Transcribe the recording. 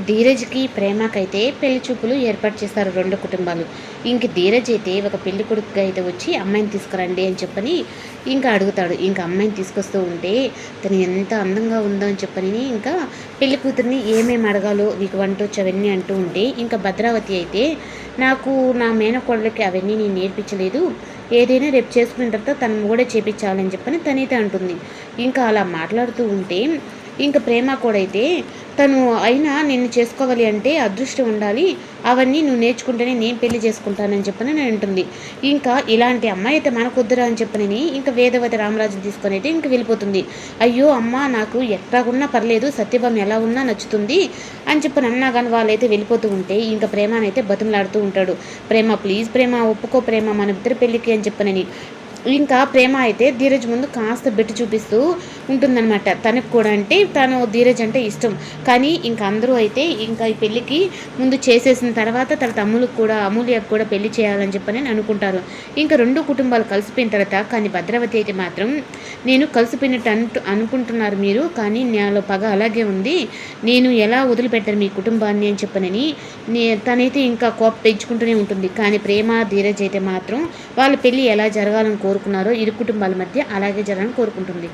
ధీరజ్కి ప్రేమకైతే పెళ్ళి చూపులు ఏర్పాటు చేస్తారు రెండు కుటుంబాలు. ఇంక ధీరజ్ అయితే ఒక పెళ్ళి కొడుకుగా అయితే వచ్చి అమ్మాయిని తీసుకురండి అని చెప్పని ఇంకా అడుగుతాడు. ఇంకా అమ్మాయిని తీసుకొస్తూ ఉంటే తను ఎంత అందంగా ఉందో అని చెప్పని ఇంకా పెళ్ళి కూతుర్ని ఏమేమి అడగాలో నీకు వంట వచ్చి అవన్నీ అంటూ ఉంటే ఇంకా భద్రావతి అయితే నాకు నా మేనకోడలకి అవన్నీ నేను నేర్పించలేదు. ఏదైనా రేపు చేసుకున్న తర్వాత తను కూడా చేపించాలని చెప్పని తనైతే అంటుంది. ఇంకా అలా మాట్లాడుతూ ఉంటే ఇంకా ప్రేమ కూడా అయితే తను అయినా నిన్ను చేసుకోవాలి అంటే అదృష్టం ఉండాలి. అవన్నీ నువ్వు నేర్చుకుంటేనే నేను పెళ్ళి చేసుకుంటానని చెప్పని నేను ఉంటుంది ఇంకా ఇలాంటి అమ్మాయి అయితే మనకొద్దురా అని చెప్పనని ఇంకా వేదవతి రామరాజుని తీసుకొని అయితే ఇంక వెళ్ళిపోతుంది. అయ్యో అమ్మ నాకు ఎట్లాగున్నా పర్లేదు సత్యభామ ఎలా ఉన్నా నచ్చుతుంది అని చెప్పని అన్నా కానీ వాళ్ళైతే వెళ్ళిపోతూ ఉంటే ఇంకా ప్రేమనైతే బతిమలాడుతూ ఉంటాడు. ప్రేమ ప్లీజ్ ప్రేమ ఒప్పుకో ప్రేమ మన ఇద్దరు పెళ్ళికి అని చెప్పనని ఇంకా ప్రేమ అయితే ధీరజ్ ముందు కాస్త బిట్టు చూపిస్తూ ఉంటుందన్నమాట. తనకు కూడా అంటే తను ధీరజ్ అంటే ఇష్టం. కానీ ఇంకా అందరూ అయితే ఇంకా ఈ పెళ్ళికి ముందు చేసేసిన తర్వాత తన తమ్ములకు కూడా అమూల్యకు కూడా పెళ్ళి చేయాలని చెప్పని అనుకుంటారు. ఇంకా రెండు కుటుంబాలు కలిసిపోయిన తర్వాత కానీ భద్రావతి అయితే మాత్రం నేను కలిసిపోయినట్టు అంటు అనుకుంటున్నారు మీరు. కానీ నాలో పగ అలాగే ఉంది. నేను ఎలా వదిలిపెట్టాను మీ కుటుంబాన్ని అని చెప్పనని తనైతే ఇంకా కోప పెంచుకుంటూనే ఉంటుంది. కానీ ప్రేమ ధీరజ్ అయితే మాత్రం వాళ్ళ పెళ్ళి ఎలా జరగాలని కోరుకున్నారో ఇరు కుటుంబాల మధ్య అలాగే జరగాలని కోరుకుంటుంది.